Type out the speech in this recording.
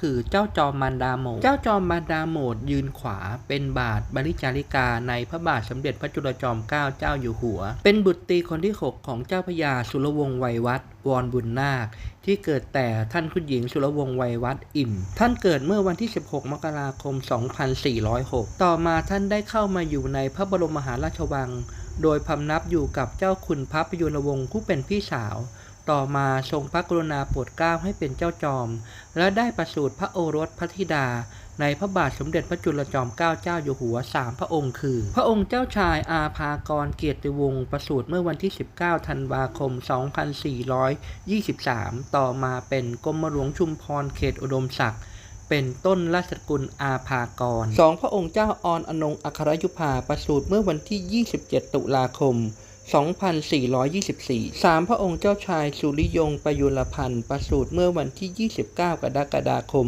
คือเจ้าจอมมารดาโมดเจ้าจอมมารดาโมดยืนขวา เป็นบาทบริจาริกาในพระบาทสมเด็จพระจุลจอมเกล้าเจ้าอยู่หัว เป็นบุตรตีคนที่ 6 ของเจ้าพระยาสุรวงศ์ไวยวัฒวรบุญนาค ที่เกิดแต่ท่านคุณหญิงสุรวงศ์ไวยวัฒอิ่ม ท่านเกิดเมื่อวันที่ 16 มกราคม 2406 ต่อมาท่านได้เข้ามาอยู่ในพระบรมมหาราชวัง โดยพำนับอยู่กับเจ้าคุณพระพยุรวงศ์ผู้เป็นพี่สาว ต่อมาทรงพระกรุณาโปรดเกล้าให้เป็นเจ้าจอม และได้ประสูติพระโอรสพระธิดา ในพระบาทสมเด็จพระจุลจอมเกล้าเจ้าอยู่หัวสามพระองค์คือ พระองค์เจ้าชายอาภากรเกียรติวงศ์ประสูติเมื่อวันที่ 19 ธันวาคม 2423 ต่อมาเป็นกรมหลวงชุมพรเขตอุดมศักดิ์เป็นต้นราชสกุลอาภากรสองพระองค์เจ้าออนอนงอัครยุภาประสูติเมื่อวันที่ 27 ตุลาคม 2424 สามพระองค์เจ้าชายสุริยงประยุรพันธ์ประสูติเมื่อวันที่ 29 กรกฎาคม